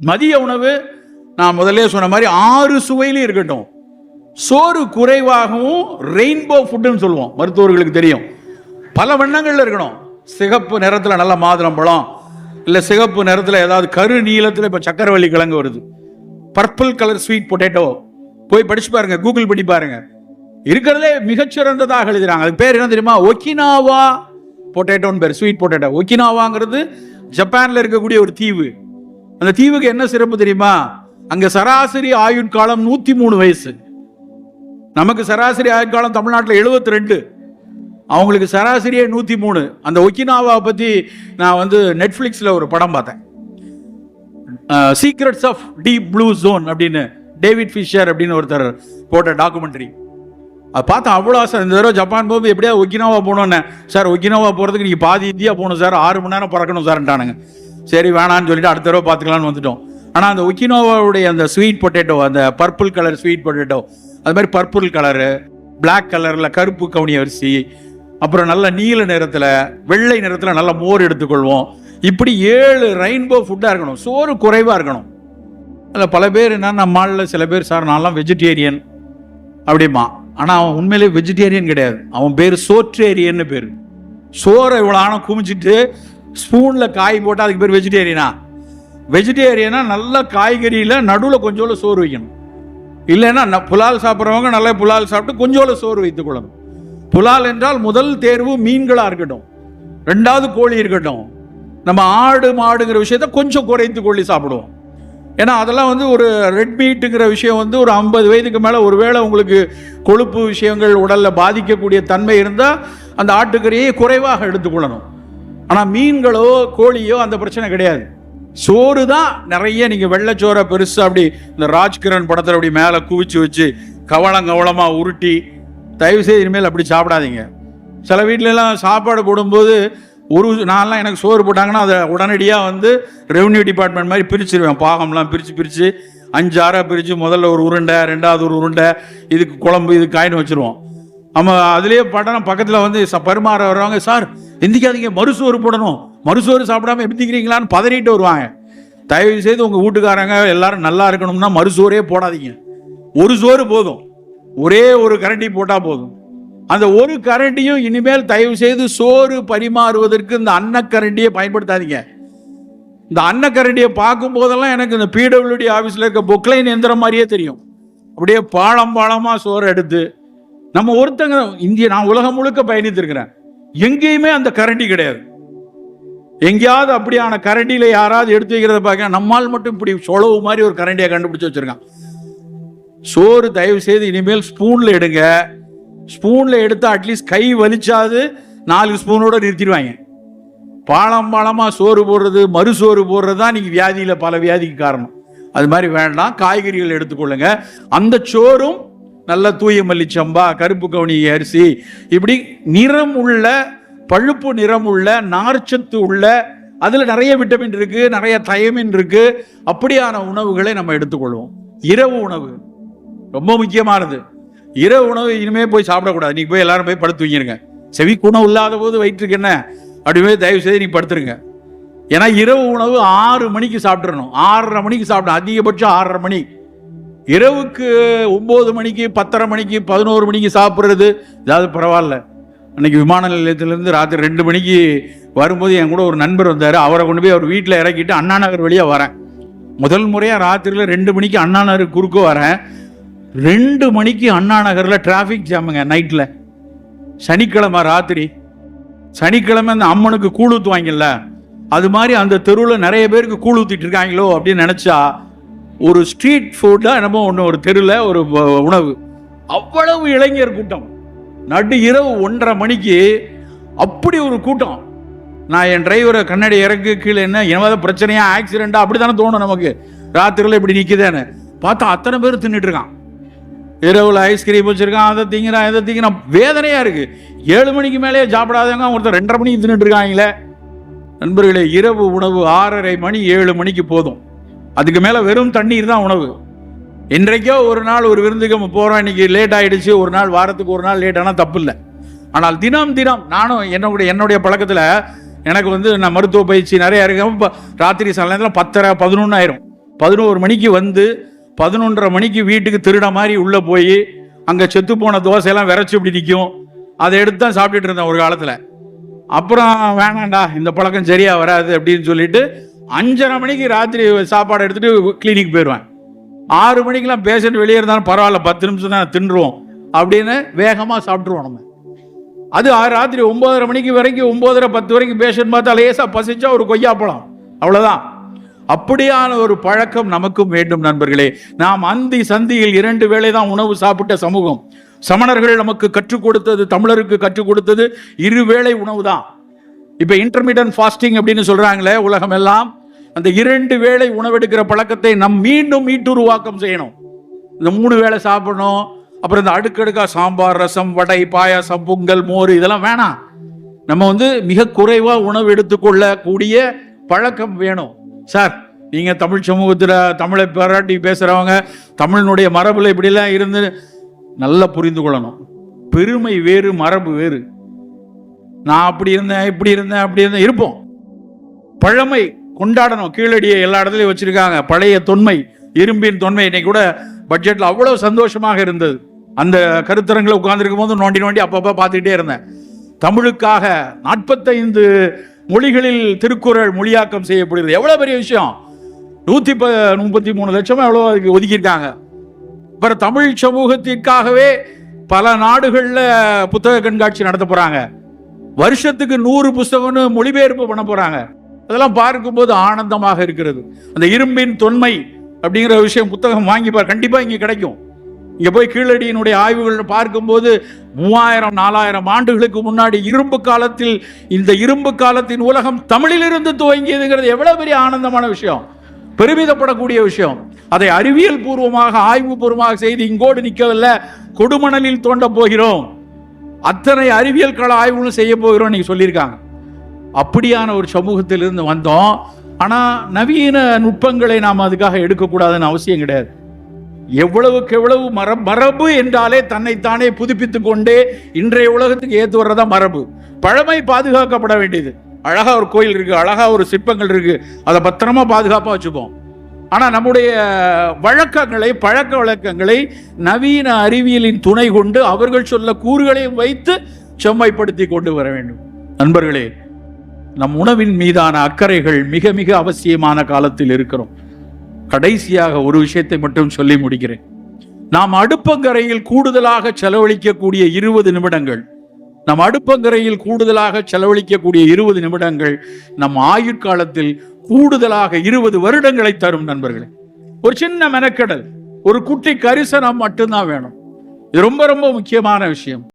மதிய உணவு நான் முதல்ல சொன்ன மாதிரி ஆறு சுவையிலும் இருக்கட்டும். சோறு குறைவாகவும் ரெயின்போ ஃபுட்டுன்னு சொல்லுவோம். மருத்துவர்களுக்கு தெரியும். பல வண்ணங்களில் இருக்கணும். சிகப்பு நிறத்தில் நல்ல மாதுளம்பழம் இல்லை சிகப்பு நிறத்தில் ஏதாவது கரு நீளத்தில் இப்போ சக்கரவள்ளி கிழங்கு வருது. பர்பிள் கலர் ஸ்வீட் பொட்டேட்டோ போய் படிச்சு பாருங்க கூகுள் பண்ணி பாருங்க. இருக்கிறதே மிகச்சிறந்ததாக எழுதுறாங்க. அதுக்கு பேர் என்ன தெரியுமா? ஒக்கினாவா பொட்டேட்டோன்னு பேர் ஸ்வீட் பொட்டேட்டோ ஒக்கினாவாங்கிறது ஜப்பானில் இருக்கக்கூடிய ஒரு தீவு. அந்த தீவுக்கு என்ன சிறப்பு தெரியுமா? அங்க சராசரி ஆயுட்காலம் நூத்தி மூணு வயசு. நமக்கு சராசரி ஆயுட்காலம் தமிழ்நாட்டில் 72 ரெண்டு அவங்களுக்கு சராசரியே நூற்றி மூணு அந்த ஒக்கினாவா பற்றி நான் வந்து நெட்ஃப்ளிக்ஸில் ஒரு படம் பார்த்தேன். Secrets of deep blue zone அப்படின்னு டேவிட் ஃபிஷர் அப்படின்னு ஒருத்தர் போட்ட டாக்குமெண்ட்ரி. அதை பார்த்தா அவ்வளோ ஆசை. இந்த தடவை ஜப்பான் போகும்போது எப்படியா ஒக்கினாவா போகணுன்னு சார் ஒக்கினாவா போகிறதுக்கு நீங்கள் பாதி இந்தியா போகணும் சார். ஆறு மணி நேரம் பறக்கணும் சார்ன்ட்டானுங்க. சரி வேணான்னு சொல்லிட்டு அடுத்த தடவை பார்த்துக்கலான்னு வந்துட்டோம். ஆனால் அந்த ஒக்கினோவாவுடைய அந்த ஸ்வீட் பொட்டேட்டோ அந்த பர்பிள் கலர் ஸ்வீட் பொட்டேட்டோ அது மாதிரி பர்பிள் கலரு பிளாக் கலரில் கருப்பு கவுனி அரிசி அப்புறம் நல்ல நீல நிறத்தில் வெள்ளை நிறத்தில் நல்ல மோர் எடுத்துக்கொள்வோம். இப்படி ஏழு ரெயின்போ ஃபுட்டாக இருக்கணும். சோறு குறைவாக இருக்கணும். அதில் பல பேர் என்ன மாலில் சில பேர் சார் நான்லாம் வெஜிடேரியன் அப்படிமா ஆனால் அவன் உண்மையிலே வெஜிடேரியன் கிடையாது. அவன் பேர் சோற்றேரியன்னு பேர். சோறை இவ்வளோ ஆனால் குமிச்சிட்டு ஸ்பூனில் காய் போட்டால் அதுக்கு பேர் வெஜிடேரியனா வெஜிடேரியனா நல்ல காய்கறியில் நடுவில் கொஞ்சோண்டு சோறு வைக்கணும். இல்லைன்னா புலால் சாப்பிட்றவங்க நல்ல புலால் சாப்பிட்டு கொஞ்சோண்டு சோறு வைத்துக்கொள்ளணும் புலால் என்றால் முதல் தேர்வு மீன்களாக இருக்கட்டும். ரெண்டாவது கோழி இருக்கட்டும். நம்ம ஆடு மாடுங்கிற விஷயத்த கொஞ்சம் குறைத்து கொள்ளி சாப்பிடுவோம். ஏன்னா அதெல்லாம் வந்து ஒரு ரெட் மீட்டுங்கிற விஷயம் வந்து ஒரு ஐம்பது வயதுக்கு மேலே ஒருவேளை உங்களுக்கு கொழுப்பு விஷயங்கள் உடலில் பாதிக்கக்கூடிய தன்மை இருந்தால் அந்த ஆட்டுக்கறியை குறைவாக எடுத்துக்கொள்ளணும் ஆனால் மீன்களோ கோழியோ அந்த பிரச்சனை கிடையாது. சோறு தான் நிறைய நீங்கள் வெள்ளைச்சோறை பெருசாக அப்படி இந்த ராஜ்கிரண் படத்தில் அப்படி மேலே குவிச்சு வச்சு கவளம் கவளமாக உருட்டி தயவு செய்து இனிமேல் அப்படி சாப்பிடாதீங்க. சில வீட்டிலலாம் சாப்பாடு போடும்போது ஒரு நான்லாம் எனக்கு சோறு போட்டாங்கன்னா அதை உடனடியாக வந்து ரெவன்யூ டிபார்ட்மெண்ட் மாதிரி பிரிச்சிருவேன். பாகம்லாம் பிரித்து பிரித்து அஞ்சு ஆறாக பிரித்து முதல்ல ஒரு உருண்டை ரெண்டாவது ஒரு உருண்டை இதுக்கு குழம்பு இது காயின்னு வச்சுருவோம். நம்ம அதுலேயே படம் பக்கத்தில் வந்து ச பரிமாற வருவாங்க சார் எந்திக்காதீங்க மறுசோறு போடணும். மறுசோறு சாப்பிடாம எந்திக்கிறீங்களான்னு பதறிட்டு வருவாங்க. தயவு செய்து உங்கள் வீட்டுக்காரங்க எல்லாரும் நல்லா இருக்கணும்னா மறுசோறே போடாதீங்க. ஒரு சோறு போதும். ஒரே ஒரு கரண்டி போட்டால் போதும். அந்த ஒரு கரண்டியும் இனிமேல் தயவு செய்து சோறு பரிமாறுவதற்கு இந்த அன்னக்கரண்டியை பயன்படுத்தாதீங்க. இந்த அன்னக்கரண்டியை பார்க்கும் போதெல்லாம் எனக்கு இந்த பிடபிள்யூடி ஆஃபீஸில் இருக்க பொக்லைன் எந்திரம் மாதிரியே தெரியும். அப்படியே பாலம் பாலமாக சோறு எடுத்து நம்ம ஒருத்தங்க இந்திய நான் உலகம் முழுக்க பயணித்திருக்கிறேன். எங்கேயுமே அந்த கரண்டி கிடையாது. எங்கேயாவது அப்படியான கரண்டியில் யாராவது எடுத்து வைக்கிறத பார்க்க நம்மால் மட்டும் இப்படி சொலவு மாதிரி ஒரு கரண்டியை கண்டுபிடிச்சு வச்சுருக்கான். சோறு தயவு செய்து இனிமேல் ஸ்பூனில் எடுங்க. ஸ்பூனில் எடுத்து அட்லீஸ்ட் கை வலிச்சாது நாலு ஸ்பூனோட நிறுத்திடுவாங்க. பாலம் பாலமாக சோறு போடுறது மறுசோறு போடுறது தான் நீங்கள் வியாதியில் பல வியாதிக்கு காரணம். அது மாதிரி வேண்டாம் காய்கறிகள் எடுத்துக்கொள்ளுங்க. அந்த சோறும் நல்ல தூய மல்லிச்சம்பா கருப்பு கவுனி அரிசி. இப்படி நிறம் உள்ள பழுப்பு நிறம் உள்ள நார்ச்சத்து உள்ள அதில் நிறைய விட்டமின் இருக்கு நிறைய தயமின் இருக்கு. அப்படியான உணவுகளை நம்ம எடுத்துக்கொள்வோம். இரவு உணவு ரொம்ப முக்கியமானது. இரவு உணவு இனிமே போய் சாப்பிடக்கூடாது. இன்னைக்கு போய் எல்லாரும் போய் படுத்து தூங்கிருங்க. செவி குணம் இல்லாத போது வயிற்றுக்கு என்ன? அப்படிமே தயவு செய்து நீ படுத்துருங்க. ஏன்னா இரவு உணவு ஆறு மணிக்கு சாப்பிட்றணும் ஆறரை மணிக்கு சாப்பிடணும். அதிகபட்சம் ஆறரை மணி. இரவுக்கு ஒம்பது மணிக்கு பத்தரை மணிக்கு பதினோரு மணிக்கு சாப்பிட்றது. ஏதாவது பரவாயில்ல. அன்னைக்கு விமான நிலையத்திலேருந்து ராத்திரி ரெண்டு மணிக்கு வரும்போது என் கூட ஒரு நண்பர் வந்தார். அவரை கொண்டு போய் அவர் வீட்டில் இறக்கிட்டு அண்ணா நகர் வழியாக வரேன். முதல் முறையாக ராத்திரியில் ரெண்டு மணிக்கு அண்ணா நகர் குறுக்க வரேன். ரெண்டு மணிக்கு அண்ணா நகரில் டிராஃபிக் ஜாமுங்க நைட்டில் சனிக்கிழமை ராத்திரி. சனிக்கிழமை அந்த அம்மனுக்கு கூழ் ஊற்றுவாங்கல்ல அது மாதிரி அந்த தெருவில் நிறைய பேருக்கு கூழ் ஊற்றிட்டு இருக்காங்களோ அப்படின்னு நினச்சா ஒரு ஸ்ட்ரீட் ஃபுட்டாக என்னமோ ஒன்று ஒரு தெருவில் ஒரு உணவு. அவ்வளவு இளைஞர் கூட்டம். நடு இரவு ஒன்றரை மணிக்கு அப்படி ஒரு கூட்டம். நான் என் டிரைவரை கண்ணாடி இறக்கு கீழே என்ன என்னவாத பிரச்சனையா ஆக்சிடென்ட்டா அப்படி தானே தோணும் நமக்கு. ராத்திரியில் இப்படி நிற்குதேன்னு பார்த்தா அத்தனை பேர் தின்னுட்டு இருக்கான். இரவில் ஐஸ்கிரீம் வச்சிருக்கான் அதை திங்கிறான் அதை திங்கிறான். வேதனையா இருக்கு. ஏழு மணிக்கு மேலேயே சாப்பிடாதவங்க ஒருத்தர் ரெண்டரை மணிக்கு தின்னுட்டு இருக்காங்களே. நண்பர்களே இரவு உணவு ஆறரை மணி ஏழு மணிக்கு போதும். அதுக்கு மேலே வெறும் தண்ணீர் தான் உணவு. இன்றைக்கோ ஒரு நாள் ஒரு விருந்துக்கு நம்ம போகிறோம் இன்னைக்கு லேட் ஆகிடுச்சு ஒரு நாள் வாரத்துக்கு ஒரு நாள் லேட் ஆனால் தப்பு இல்லை ஆனால் தினம் தினம் நானும் என்னுடைய என்னுடைய பழக்கத்தில் எனக்கு வந்து நான் மருத்துவ பயிற்சி நிறைய இருக்கு. இப்போ ராத்திரி சில நேரத்தில் பத்தரை பதினொன்று ஆயிரும். பதினோரு மணிக்கு வந்து பதினொன்றரை மணிக்கு வீட்டுக்கு திருட மாதிரி உள்ளே போய் அங்கே செத்து போன தோசையெல்லாம் விரைச்சி இப்படி நிற்கும் அதை எடுத்து தான் சாப்பிட்டுட்டு இருந்தேன் ஒரு காலத்தில். அப்புறம் வேணாண்டா இந்த பழக்கம் சரியாக வராது அப்படின்னு சொல்லிட்டு அஞ்சரை மணிக்கு ராத்திரி சாப்பாடு எடுத்துட்டு கிளினிக் போயிடுவேன் ஆறு மணிக்கெல்லாம் பேஷண்ட் வெளியே இருந்தாலும் பரவாயில்ல பத்து நிமிஷம் தான் தின்றுவோம் அப்படின்னு வேகமாக சாப்பிட்ருவோம் நம்ம. அது ராத்திரி ஒம்பதரை மணிக்கு வரைக்கும் ஒம்போதரை பத்து வரைக்கும் பேஷண்ட் பார்த்தா லேசாக பசிச்சா ஒரு கொய்யாப்பழம் அவ்வளோதான் அப்படியான ஒரு பழக்கம் நமக்கும் வேண்டும் நண்பர்களே. நாம் அந்தி சந்தியில் இரண்டு வேளை தான் உணவு சாப்பிட்ட சமூகம். சமணர்கள் நமக்கு கற்றுக் கொடுத்தது தமிழருக்கு கற்றுக் கொடுத்தது இருவேளை உணவு தான் இப்போ இன்டர்மீடியன்ட் ஃபாஸ்டிங் அப்படின்னு சொல்கிறாங்களே உலகம் எல்லாம் அந்த இரண்டு வேளை உணவெடுக்கிற பழக்கத்தை நம் மீண்டும் மீட்டுருவாக்கம் செய்யணும். இந்த மூணு வேளை சாப்பிடணும் அப்புறம் இந்த அடுக்கடுக்கா சாம்பார் ரசம் வடை பாயாசம் பொங்கல் மோர் இதெல்லாம் வேணாம். நம்ம வந்து மிக குறைவாக உணவு எடுத்துக்கொள்ளக்கூடிய பழக்கம் வேணும். சார் நீங்கள் தமிழ் சமூகத்தில் தமிழை பாராட்டி பேசுகிறவங்க தமிழனுடைய மரபில் இப்படிலாம் இருந்து நல்லா புரிந்து கொள்ளணும். பெருமை வேறு மரபு வேறு. நான் அப்படி இருந்தேன் இப்படி இருந்தேன் அப்படி இருந்தேன். இருப்போம். பழமை கொண்டாடணும். கீழடியை எல்லா இடத்துலையும் வச்சிருக்காங்க. பழைய தொன்மை இரும்பின் தொன்மை இன்னைக்கு கூட பட்ஜெட்டில் அவ்வளோ சந்தோஷமாக இருந்தது. அந்த கருத்தரங்களை உட்கார்ந்துருக்கும் போது நோண்டி நோண்டி அப்பப்போ பார்த்துக்கிட்டே இருந்தேன். தமிழுக்காக நாற்பத்தைந்து மொழிகளில் திருக்குறள் மொழியாக்கம் செய்யப்படுகிறது. எவ்வளோ பெரிய விஷயம்? நூற்றி ப முப்பத்தி மூணு லட்சம் எவ்வளோ அதுக்கு ஒதுக்கியிருக்காங்க. அப்புறம் தமிழ் சமூகத்திற்காகவே பல நாடுகளில் புத்தக கண்காட்சி நடத்த போகிறாங்க வருஷத்துக்கு நூறு புஸ்தகம்னு மொழிபெயர்ப்பு பண்ண போறாங்க. அதெல்லாம் பார்க்கும்போது ஆனந்தமாக இருக்கிறது. அந்த இரும்பின் தொன்மை அப்படிங்கிற விஷயம் புத்தகம் வாங்கி பார் கண்டிப்பாக இங்கே கிடைக்கும். இங்கே போய் கீழடியினுடைய ஆய்வுகள் பார்க்கும்போது மூவாயிரம் நாலாயிரம் ஆண்டுகளுக்கு முன்னாடி இரும்பு காலத்தில் இந்த இரும்பு காலத்தின் உலகம் தமிழிலிருந்து துவங்கியதுங்கிறது எவ்வளோ பெரிய ஆனந்தமான விஷயம். பெருமிதப்படக்கூடிய விஷயம். அதை அறிவியல் பூர்வமாக ஆய்வுபூர்வமாக செய்து இங்கோடு நிற்கவில்லை கொடுமணலில் தோண்ட போகிறோம். அத்தனை அறிவியல் கள ஆய்வுகளும் செய்ய போகிறோம் நீங்க சொல்லியிருக்காங்க. அப்படியான ஒரு சமூகத்திலிருந்து வந்தோம். ஆனால் நவீன நுட்பங்களை நாம் அதுக்காக எடுக்கக்கூடாதுன்னு அவசியம் கிடையாது. எவ்வளவுக்கு எவ்வளவு மர மரபு என்றாலே தன்னைத்தானே புதுப்பித்து கொண்டே இன்றைய உலகத்துக்கு ஏற்று வர்றதா மரபு. பழமை பாதுகாக்கப்பட வேண்டியது. அழகா ஒரு கோயில் இருக்கு அழகா ஒரு சிற்பங்கள் இருக்கு. அதை பத்திரமா பாதுகாப்பா வச்சுப்போம். ஆனால் நம்முடைய வழக்கங்களை பழக்க வழக்கங்களை நவீன அறிவியலின் துணை கொண்டு அவர்கள் சொல்ல கூறுகளையும் வைத்து செம்மைப்படுத்தி கொண்டு வர வேண்டும். நண்பர்களே நம் உணவின் மீதான அக்கறைகள் மிக மிக அவசியமான காலத்தில் இருக்கிறோம். கடைசியாக ஒரு விஷயத்தை மட்டும் சொல்லி முடிக்கிறேன். நாம் அடுப்பங்கரையில் கூடுதலாக செலவழிக்கக்கூடிய இருபது நிமிடங்கள் நம் அடுப்பங்கரையில் கூடுதலாக செலவழிக்கக்கூடிய இருபது நிமிடங்கள் நம் ஆயுட்காலத்தில் கூடுதலாக இருபது வருடங்களை தரும் நண்பர்களே. ஒரு சின்ன மெனக்கடல் ஒரு குட்டி கரிசனம் மட்டும்தான் வேணும். இது ரொம்ப ரொம்ப முக்கியமான விஷயம்.